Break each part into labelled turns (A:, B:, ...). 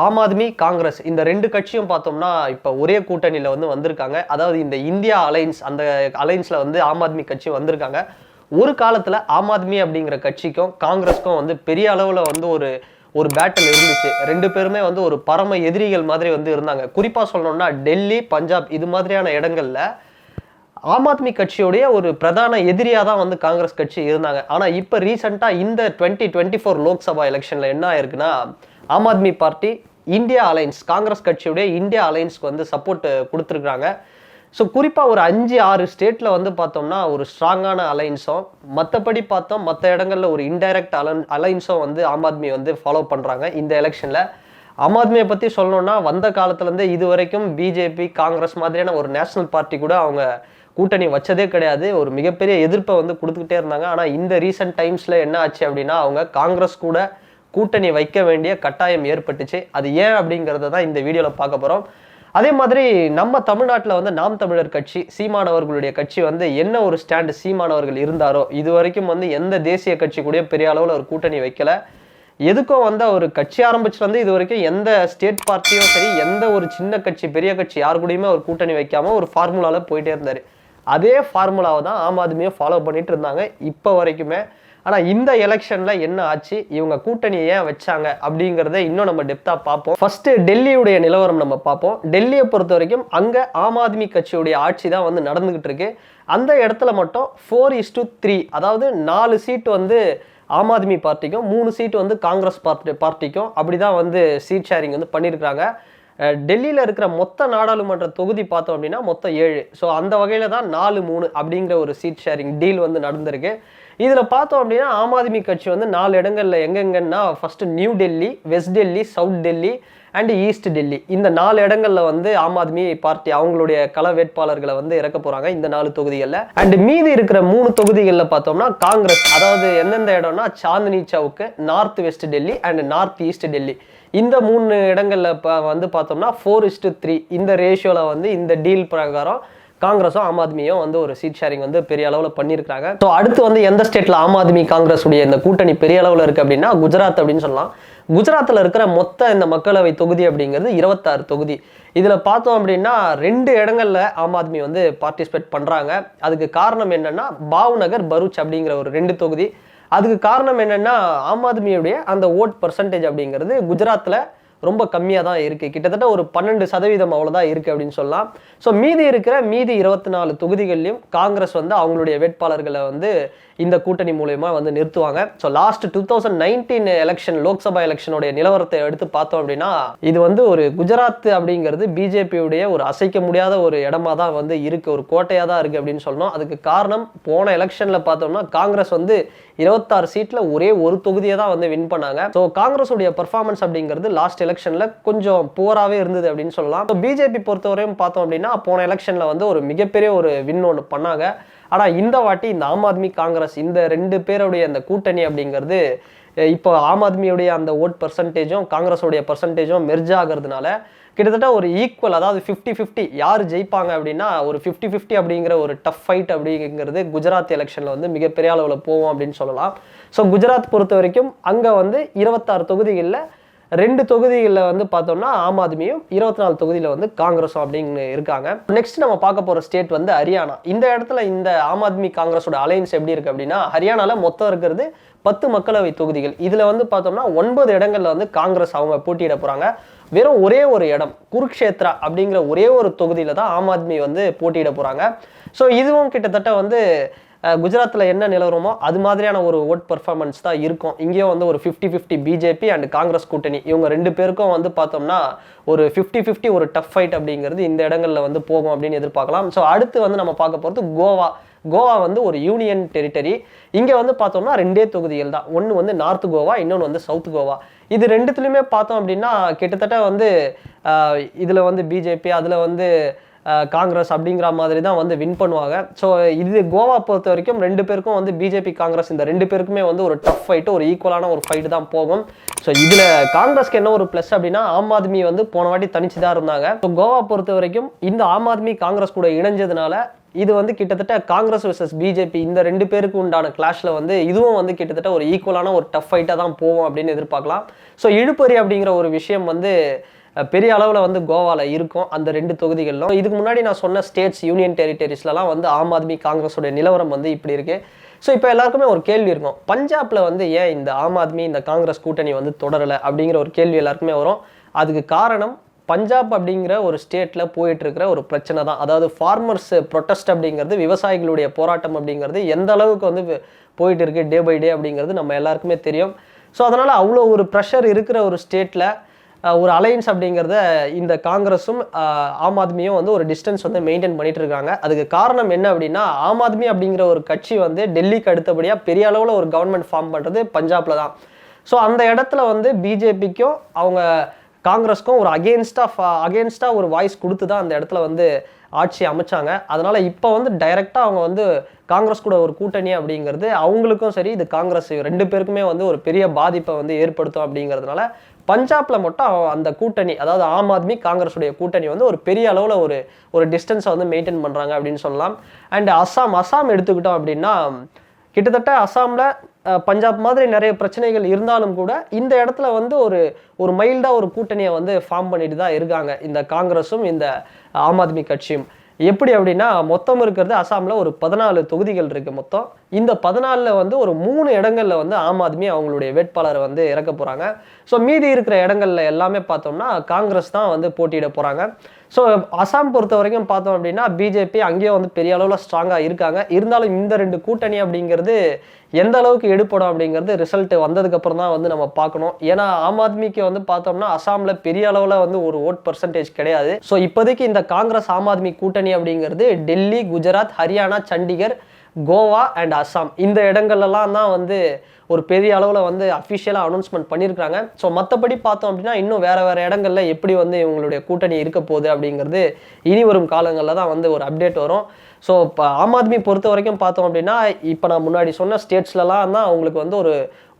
A: ஆம் ஆத்மி காங்கிரஸ் இந்த ரெண்டு கட்சியும் பார்த்தோம்னா இப்போ ஒரே கூட்டணியில் வந்து வந்திருக்காங்க. அதாவது இந்த இந்தியா அலைன்ஸ் அந்த அலைன்ஸில் வந்து ஆம் ஆத்மி கட்சி வந்திருக்காங்க. ஒரு காலத்தில் ஆம் ஆத்மி அப்படிங்கிற கட்சிக்கும் காங்கிரஸ்க்கும் வந்து பெரிய அளவில் வந்து ஒரு ஒரு பேட்டில் இருந்துச்சு. ரெண்டு பேருமே வந்து ஒரு பரம எதிரிகள் மாதிரி வந்து இருந்தாங்க. குறிப்பாக சொல்லணும்னா டெல்லி பஞ்சாப் இது மாதிரியான இடங்களில் ஆம் ஆத்மி கட்சியோடைய ஒரு பிரதான எதிரியாக தான் வந்து காங்கிரஸ் கட்சி இருந்தாங்க. ஆனால் இப்போ ரீசெண்டாக இந்த டுவெண்ட்டி டுவெண்ட்டி ஃபோர் லோக்சபா எலெக்ஷனில் என்ன ஆயிருக்குன்னா Aam Aadmi party India alliance Congress கட்சியுடைய இந்தியா அலைன்ஸ்க்கு வந்து சப்போர்ட் கொடுத்துருக்குறாங்க. ஸோ குறிப்பாக ஒரு அஞ்சு ஆறு ஸ்டேட்டில் வந்து பார்த்தோம்னா ஒரு ஸ்ட்ராங்கான அலைன்ஸும் மற்றபடி பார்த்தோம் மற்ற இடங்களில் ஒரு இன்டைரக்ட் அலன் அலைன்ஸும் வந்து ஆம் ஆத்மி வந்து ஃபாலோ பண்ணுறாங்க இந்த எலெக்ஷனில் ஆம் ஆத்மியை பற்றி சொல்லணும்னா வந்த காலத்துலேருந்து இது வரைக்கும் பிஜேபி காங்கிரஸ் மாதிரியான ஒரு நேஷனல் பார்ட்டி கூட அவங்க கூட்டணி வச்சதே கிடையாது. ஒரு மிகப்பெரிய எதிர்ப்பை வந்து கொடுத்துக்கிட்டே இருந்தாங்க. ஆனால் இந்த ரீசெண்ட் டைம்ஸில் என்ன ஆச்சு அப்படின்னா அவங்க காங்கிரஸ் கூட கூட்டணி வைக்க வேண்டிய கட்டாயம் ஏற்பட்டுச்சு. அது ஏன் அப்படிங்கிறத தான் இந்த வீடியோவில் பார்க்க போகிறோம் அதே மாதிரி நம்ம தமிழ்நாட்டில் வந்து நாம் தமிழர் கட்சி சீமானவர்களுடைய கட்சி வந்து என்ன ஒரு ஸ்டாண்டு சீமானவர்கள் இருந்தாரோ இது வரைக்கும் வந்து எந்த தேசிய கட்சி கூட பெரிய அளவில் ஒரு கூட்டணி வைக்கல. எதுக்கும் வந்து ஒரு கட்சி ஆரம்பிச்சிலேருந்து இது வரைக்கும் எந்த ஸ்டேட் பார்ட்டியும் சரி எந்த ஒரு சின்ன கட்சி பெரிய கட்சி யார் கூடயுமே ஒரு கூட்டணி வைக்காமல் ஒரு ஃபார்முலாவில் போயிட்டே இருந்தார். அதே ஃபார்முலாவை தான் ஆம் ஆத்மியை ஃபாலோ பண்ணிட்டு இருந்தாங்க. இப்போ வரைக்குமே ஆனால் இந்த எலெக்ஷனில் என்ன ஆச்சு? இவங்க கூட்டணியை ஏன் வச்சாங்க? அப்படிங்கிறத இன்னும் நம்ம டெப்த்தாக பார்ப்போம். ஃபஸ்ட்டு டெல்லியுடைய நிலவரம் நம்ம பார்ப்போம். டெல்லியை பொறுத்த வரைக்கும் அங்கே ஆம் ஆத்மி கட்சியுடைய ஆட்சி தான் வந்து நடந்துக்கிட்டு இருக்கு. அந்த இடத்துல மட்டும் ஃபோர் இஸ் டு த்ரீ அதாவது நாலு சீட் வந்து ஆம் ஆத்மி பார்ட்டிக்கும் மூணு சீட் வந்து காங்கிரஸ் பார்ட்டி பார்ட்டிக்கும். அப்படி தான் வந்து சீட் ஷேரிங் வந்து பண்ணியிருக்கிறாங்க. டெல்லியில் இருக்கிற மொத்த நாடாளுமன்ற தொகுதி பார்த்தோம் அப்படின்னா மொத்தம் ஏழு. ஸோ அந்த வகையில் தான் நாலு மூணு அப்படிங்கிற ஒரு சீட் ஷேரிங் டீல் வந்து நடந்திருக்கு. இதில் பார்த்தோம் அப்படின்னா ஆம் ஆத்மி கட்சி வந்து நாலு இடங்களில் எங்கெங்கன்னா first New Delhi West Delhi South Delhi and East Delhi இந்த நாலு இடங்களில் வந்து ஆம் ஆத்மி பார்ட்டி அவங்களுடைய கள வேட்பாளர்களை வந்து இறக்க போகிறாங்க இந்த நாலு தொகுதிகளில். அண்ட் மீதி இருக்கிற மூணு தொகுதிகளில் பார்த்தோம்னா காங்கிரஸ். அதாவது எந்தெந்த இடம்னா Chandni Chowk North West Delhi and North East Delhi இந்த மூணு இடங்களில் இப்போ வந்து பார்த்தோம்னா ஃபோர் இஸ்டு த்ரீ இந்த ரேஷியோவில் வந்து இந்த டீல் பிரகாரம் காங்கிரஸும் ஆம் ஆத்மியும் வந்து ஒரு சீட் ஷேரிங் வந்து பெரிய அளவில் பண்ணியிருக்காங்க ஸோ அடுத்து வந்து எந்த ஸ்டேட்டில் ஆம் ஆத்மி காங்கிரஸ் உடைய இந்த கூட்டணி பெரிய அளவில் இருக்குது அப்படின்னா குஜராத் அப்படின்னு சொல்லலாம். குஜராத்தில் இருக்கிற மொத்த இந்த மக்களவை தொகுதி அப்படிங்கிறது இருபத்தாறு தொகுதி. இதில் பார்த்தோம் அப்படின்னா ரெண்டு இடங்கள்ல ஆம் ஆத்மி வந்து பார்ட்டிசிபேட் பண்ணுறாங்க அதுக்கு காரணம் என்னென்னா பாவ்நகர் பரூச் அப்படிங்கிற ஒரு ரெண்டு தொகுதி. அதுக்கு காரணம் என்னென்னா ஆம் ஆத்மியுடைய அந்த ஓட் பர்சன்டேஜ் அப்படிங்கிறது குஜராத்தில் ரொம்ப கம்மியாக தான் இருக்குது கிட்டத்தட்ட ஒரு பன்னெண்டு சதவீதம் அவ்வளோதான் இருக்குது அப்படின்னு சொல்லலாம். ஸோ மீதி இருக்கிற மீதி இருபத்தி நாலு தொகுதிகள்லையும் காங்கிரஸ் வந்து அவங்களுடைய வேட்பாளர்களை வந்து இந்த கூட்டணி மூலயமா வந்து நிறுத்துவாங்க. So last two thousand nineteen election Lok Sabha எலெக்ஷனுடைய நிலவரத்தை எடுத்து பார்த்தோம் அப்படின்னா இது வந்து ஒரு குஜராத் அப்படிங்கிறது பிஜேபியுடைய ஒரு அசைக்க முடியாத ஒரு இடமா தான் வந்து இருக்குது ஒரு கோட்டையாக தான் இருக்குது அப்படின்னு சொல்லணும். அதுக்கு காரணம் போன எலெக்ஷனில் பார்த்தோம்னா காங்கிரஸ் வந்து இருபத்தாறு சீட்டில் ஒரே ஒரு தொகுதியை தான் வந்து வின் பண்ணாங்க. ஸோ காங்கிரஸுடைய பர்ஃபார்மன்ஸ் அப்படிங்கிறது லாஸ்ட் எலெக்ஷனில் கொஞ்சம் புவராகவே இருந்தது அப்படின்னு சொல்லலாம். ஸோ பிஜேபி பொறுத்தவரையும் பார்த்தோம் அப்படின்னா போன எலெக்ஷனில் வந்து ஒரு மிகப்பெரிய ஒரு வின் ஒன்று பண்ணாங்க. ஆனால் இந்த வாட்டி இந்த ஆம் ஆத்மி காங்கிரஸ் இந்த ரெண்டு பேருடைய அந்த கூட்டணி அப்படிங்கிறது இப்போ ஆம் ஆத்மியுடைய அந்த ஓட் பர்சன்டேஜும் காங்கிரஸோடைய பர்சன்டேஜும் மெர்ஜ் ஆகிறதுனால கிட்டத்தட்ட ஒரு ஈக்குவல் அதாவது ஃபிஃப்டி ஃபிஃப்டி யார் ஜெயிப்பாங்க அப்படின்னா ஒரு ஃபிஃப்டி ஃபிஃப்டி அப்படிங்கிற ஒரு டஃப் ஃபைட் அப்படிங்கிறது குஜராத் எலெக்ஷனில் வந்து மிகப்பெரிய அளவில் போவோம் அப்படின்னு சொல்லலாம். ஸோ குஜராத் பொறுத்த வரைக்கும் அங்கே வந்து இருபத்தாறு தொகுதிகளில் ரெண்டு தொகுதிகளில் வந்து பார்த்தோம்னா ஆம் ஆத்மியும் இருபத்தி நாலு தொகுதியில் வந்து காங்கிரஸும் அப்படின்னு இருக்காங்க. நெக்ஸ்ட் நம்ம பார்க்க போகிற ஸ்டேட் வந்து ஹரியானா. இந்த இடத்துல இந்த ஆம் ஆத்மி காங்கிரஸோட அலைன்ஸ் எப்படி இருக்கு அப்படின்னா ஹரியானால மொத்தம் இருக்கிறது பத்து மக்களவை தொகுதிகள். இதில் வந்து பார்த்தோம்னா ஒன்பது இடங்களில் வந்து காங்கிரஸ் அவங்க போட்டியிட போகிறாங்க வெறும் ஒரே ஒரு இடம் குருக்ஷேத்ரா அப்படிங்கிற ஒரே ஒரு தொகுதியில் தான் ஆம் ஆத்மி வந்து போட்டியிட போகிறாங்க ஸோ இதுவும் கிட்டத்தட்ட வந்து குஜராத்தில் என்ன நிலவரமோ அது மாதிரியான ஒரு ஓட் பர்ஃபார்மன்ஸ் தான் இருக்கும். இங்கேயும் வந்து ஒரு fifty fifty BJP and Congress கூட்டணி. இவங்க ரெண்டு பேருக்கும் வந்து பார்த்தோம்னா ஒரு ஃபிஃப்டி ஃபிஃப்டி ஒரு டஃப் ஃபைட் அப்படிங்கிறது இந்த இடங்களில் வந்து போகும் அப்படின்னு எதிர்பார்க்கலாம். ஸோ அடுத்து வந்து நம்ம பார்க்க போகிறது கோவா. கோவா வந்து ஒரு யூனியன் டெரிட்டரி இங்கே வந்து பார்த்தோம்னா ரெண்டே தொகுதிகள் தான். ஒன்று வந்து நார்த் கோவா இன்னொன்று வந்து சவுத் கோவா. இது ரெண்டுத்துலையுமே பார்த்தோம் அப்படின்னா கிட்டத்தட்ட வந்து இதில் வந்து பிஜேபி அதில் வந்து காங்கிரஸ் அப்படிங்கிற மாதிரி தான் வந்து வின் பண்ணுவாங்க. ஸோ இது கோவா பொறுத்த வரைக்கும் ரெண்டு பேருக்கும் வந்து பிஜேபி காங்கிரஸ் இந்த ரெண்டு பேருக்குமே வந்து ஒரு டஃப் ஃபைட்டு ஒரு ஈக்குவலான ஒரு ஃபைட் தான் போகும். ஸோ இதில் காங்கிரஸ்க்கு என்ன ஒரு ப்ளஸ் அப்படின்னா ஆம் ஆத்மி வந்து போன வாட்டி தனிச்சு தான் இருந்தாங்க. ஸோ கோவா பொறுத்த வரைக்கும் இந்த ஆம் ஆத்மி காங்கிரஸ் கூட இணைஞ்சதுனால இது வந்து கிட்டத்தட்ட காங்கிரஸ் வர்சஸ் பிஜேபி இந்த ரெண்டு பேருக்கு உண்டான கிளாஷில் வந்து இதுவும் வந்து கிட்டத்தட்ட ஒரு ஈக்குவலான ஒரு டஃப் ஃபைட்டாக தான் போகும் அப்படின்னு எதிர்பார்க்கலாம். ஸோ இழுப்பறி அப்படிங்கிற ஒரு விஷயம் வந்து பெரிய அளவில் வந்து கோவாவில் இருக்கும் அந்த ரெண்டு தொகுதிகளிலும். இதுக்கு முன்னாடி நான் சொன்ன ஸ்டேட்ஸ் யூனியன் டெரிட்டரிஸ்லலாம் வந்து ஆம் ஆத்மி காங்கிரஸோட நிலவரம் வந்து இப்படி இருக்குது ஸோ இப்போ எல்லாருக்குமே ஒரு கேள்வி இருக்கும். பஞ்சாப்பில் வந்து ஏன் இந்த ஆம் ஆத்மி இந்த காங்கிரஸ் கூட்டணி வந்து தொடரலை அப்படிங்கிற ஒரு கேள்வி எல்லாருக்குமே வரும். அதுக்கு காரணம் பஞ்சாப் அப்படிங்கிற ஒரு ஸ்டேட்டில் போயிட்டு இருக்கிற ஒரு பிரச்சனை தான். அதாவது ஃபார்மர்ஸ் ப்ரொட்டஸ்ட் அப்படிங்கிறது விவசாயிகளுடைய போராட்டம் அப்படிங்கிறது எந்த அளவுக்கு வந்து போயிட்டு இருக்கு டே பை டே அப்படிங்கிறது நம்ம எல்லாருக்குமே தெரியும். ஸோ அதனால் அவ்வளோ ஒரு ப்ரெஷர் இருக்கிற ஒரு ஸ்டேட்டில் ஒரு அலையன்ஸ் அப்படிங்கிறத இந்த காங்கிரஸும் ஆம் ஆத்மியும் வந்து ஒரு டிஸ்டன்ஸ் வந்து மெயின்டைன் பண்ணிட்டு இருக்காங்க. அதுக்கு காரணம் என்ன அப்படின்னா ஆம் ஆத்மி அப்படிங்கிற ஒரு கட்சி வந்து டெல்லிக்கு அடுத்தபடியாக பெரிய அளவில் ஒரு கவர்மெண்ட் ஃபார்ம் பண்ணுறது பஞ்சாப்ல தான். ஸோ அந்த இடத்துல வந்து பிஜேபிக்கும் அவங்க காங்கிரஸ்க்கும் ஒரு அகேன்ஸ்டாக அகேன்ஸ்டாக ஒரு வாய்ஸ் கொடுத்து தான் அந்த இடத்துல வந்து ஆட்சி அமைச்சாங்க. அதனால் இப்போ வந்து டைரெக்டாக அவங்க வந்து காங்கிரஸ் கூட ஒரு கூட்டணி அப்படிங்கிறது அவங்களுக்கும் சரி இது காங்கிரஸ் ரெண்டு பேருக்குமே வந்து ஒரு பெரிய பாதிப்பை வந்து ஏற்படுத்தும் அப்படிங்கிறதுனால பஞ்சாப்ல மட்டும் அந்த கூட்டணி அதாவது ஆம் ஆத்மி காங்கிரஸுடைய கூட்டணி வந்து ஒரு பெரிய அளவில் ஒரு ஒரு டிஸ்டன்ஸை வந்து மெயின்டைன் பண்ணுறாங்க அப்படின்னு சொல்லலாம். அண்ட் அஸ்ஸாம் அஸ்ஸாம் எடுத்துக்கிட்டோம் அப்படின்னா கிட்டத்தட்ட அஸ்ஸாமில் பஞ்சாப் மாதிரி நிறைய பிரச்சனைகள் இருந்தாலும் கூட இந்த இடத்துல வந்து ஒரு ஒரு மைல்டாக ஒரு கூட்டணியை வந்து ஃபார்ம் பண்ணிட்டு தான் இருக்காங்க இந்த காங்கிரஸும் இந்த ஆம் ஆத்மி கட்சியும். எப்படி அப்படின்னா மொத்தம் இருக்கிறது அசாமில் ஒரு பதினாலு தொகுதிகள் இருக்குது மொத்தம். இந்த பதினாலில் வந்து ஒரு மூணு இடங்களில் வந்து ஆம் ஆத்மி அவங்களுடைய வேட்பாளரை வந்து இறக்க போகிறாங்க ஸோ மீதி இருக்கிற இடங்கள்ல எல்லாமே பார்த்தோம்னா காங்கிரஸ் தான் வந்து போட்டியிட போகிறாங்க ஸோ அசாம் பொறுத்த வரைக்கும் பார்த்தோம் அப்படின்னா பிஜேபி அங்கேயும் வந்து பெரிய அளவில் ஸ்ட்ராங்காக இருக்காங்க. இருந்தாலும் இந்த ரெண்டு கூட்டணி அப்படிங்கிறது எந்த அளவுக்கு எடுப்படும் அப்படிங்கிறது ரிசல்ட் வந்ததுக்கப்புறம் தான் வந்து நம்ம பார்க்கணும். ஏன்னா ஆம் ஆத்மிக்கு வந்து பார்த்தோம்னா அசாமில் பெரிய அளவில் வந்து ஒரு ஓட் பர்சன்டேஜ் கிடையாது. ஸோ இப்போதைக்கு இந்த காங்கிரஸ் ஆம் ஆத்மி கூட்டணி அப்படிங்கிறது டெல்லி குஜராத் ஹரியானா சண்டிகர் கோவா அண்ட் அஸ்ஸாம் இந்த இடங்கள்லாம் தான் வந்து ஒரு பெரிய அளவில் வந்து அஃபிஷியலாக அனௌன்ஸ்மெண்ட் பண்ணியிருக்காங்க ஸோ மற்றபடி பார்த்தோம் அப்படின்னா இன்னும் வேறு வேறு இடங்கள்ல எப்படி வந்து இவங்களுடைய கூட்டணி இருக்க போகுது அப்படிங்கிறது இனி வரும் காலங்களில் தான் வந்து ஒரு அப்டேட் வரும். ஸோ இப்போ ஆம் ஆத்மி பொறுத்த வரைக்கும் பார்த்தோம் அப்படின்னா இப்போ நான் முன்னாடி சொன்ன ஸ்டேட்ஸ்லலாம் தான் அவங்களுக்கு வந்து ஒரு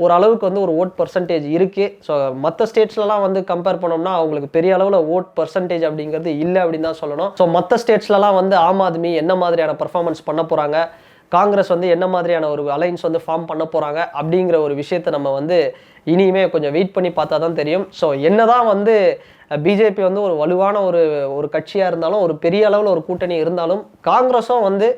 A: ஒரு அளவுக்கு வந்து ஒரு ஓட் பர்சன்டேஜ் இருக்குது ஸோ மற்ற ஸ்டேட்ஸ்லலாம் வந்து கம்பேர் பண்ணோம்னா அவங்களுக்கு பெரிய அளவில் ஓட் பர்சன்டேஜ் அப்படிங்கிறது இல்லை அப்படின்னு தான் சொல்லணும். ஸோ மற்ற ஸ்டேட்ஸ்லலாம் வந்து ஆம் ஆத்மி என்ன மாதிரியான பர்ஃபார்மன்ஸ் பண்ண போகிறாங்க காங்கிரஸ் வந்து என்ன மாதிரியான ஒரு அலைன்ஸ் வந்து ஃபார்ம் பண்ண போகிறாங்க அப்படிங்கிற ஒரு விஷயத்தை நம்ம வந்து இனிமே கொஞ்சம் வெயிட் பண்ணி பார்த்தா தான் தெரியும். ஸோ என்னதான் வந்து பிஜேபி வந்து ஒரு வலுவான ஒரு ஒரு கட்சியாக இருந்தாலும் ஒரு பெரிய அளவில் ஒரு கூட்டணி இருந்தாலும் காங்கிரஸும் வந்து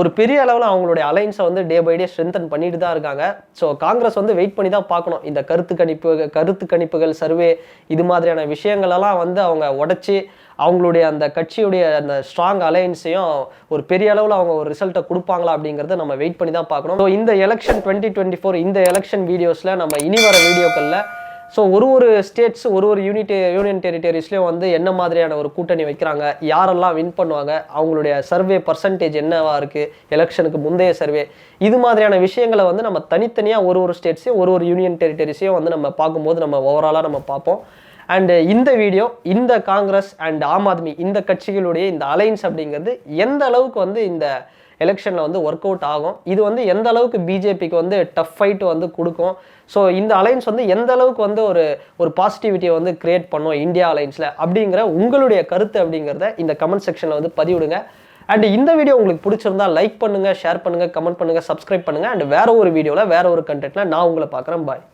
A: ஒரு பெரிய அளவில் அவங்களுடைய அலைன்ஸை வந்து டே பை டே ஸ்ட்ரென்தன் பண்ணிட்டு தான் இருக்காங்க. ஸோ காங்கிரஸ் வந்து வெயிட் பண்ணி தான் பார்க்கணும். இந்த கருத்து கணிப்பு கருத்து கணிப்புகள் சர்வே இது மாதிரியான விஷயங்களெல்லாம் வந்து அவங்க உடச்சி அவங்களுடைய அந்த கட்சியுடைய அந்த ஸ்ட்ராங் அலையன்ஸையும் ஒரு பெரிய அளவில் அவங்க ஒரு ரிசல்ட்டை கொடுப்பாங்களா அப்படிங்கிறத நம்ம வெயிட் பண்ணி தான் பார்க்கணும். ஸோ இந்த எலெக்ஷன் டுவெண்ட்டி டுவெண்ட்டி ஃபோர் இந்த எலெக்ஷன் வீடியோஸில் நம்ம இனி வர வீடியோக்களில் ஸோ ஒரு ஒரு ஸ்டேட்ஸ் ஒரு ஒரு யூனிட் யூனியன் டெரிட்டரிஸ்லேயும் வந்து என்ன மாதிரியான ஒரு கூட்டணி வைக்கிறாங்க யாரெல்லாம் வின் பண்ணுவாங்க அவங்களுடைய சர்வே பர்சன்டேஜ் என்னவா இருக்குது எலெக்ஷனுக்கு முந்தைய சர்வே இது மாதிரியான விஷயங்களை வந்து நம்ம தனித்தனியாக ஒரு ஒரு ஸ்டேட்ஸையும் ஒரு ஒரு யூனியன் டெரிட்டரிஸையும் வந்து நம்ம பார்க்கும்போது நம்ம ஓவராலாக நம்ம பார்ப்போம். அண்டு இந்த வீடியோ இந்த காங்கிரஸ் அண்ட் ஆம் ஆத்மி இந்த கட்சிகளுடைய இந்த அலைன்ஸ் அப்படிங்கிறது எந்த அளவுக்கு வந்து இந்த எலெக்ஷனில் வந்து ஒர்க் அவுட் ஆகும்? இது வந்து எந்த அளவுக்கு பிஜேபிக்கு வந்து டஃப் ஃபைட்டு வந்து கொடுக்கும்? ஸோ இந்த அலைன்ஸ் வந்து எந்த அளவுக்கு வந்து ஒரு ஒரு பாசிட்டிவிட்டியை வந்து கிரியேட் பண்ணும் இந்தியா அலைன்ஸில் அப்படிங்கிற உங்களுடைய கருத்து அப்படிங்கிறத இந்த கமெண்ட் செக்ஷனில் வந்து பதிவிடுங்க. அண்ட் இந்த வீடியோ உங்களுக்கு பிடிச்சிருந்தா லைக் பண்ணுங்கள் ஷேர் பண்ணுங்கள் கமெண்ட் பண்ணுங்கள் சப்ஸ்கிரைப் பண்ணுங்கள் அண்ட் வேற ஒரு வீடியோவில் வேற ஒரு கண்டென்ட்டில் நான் உங்களை பார்க்குறேன். பாய்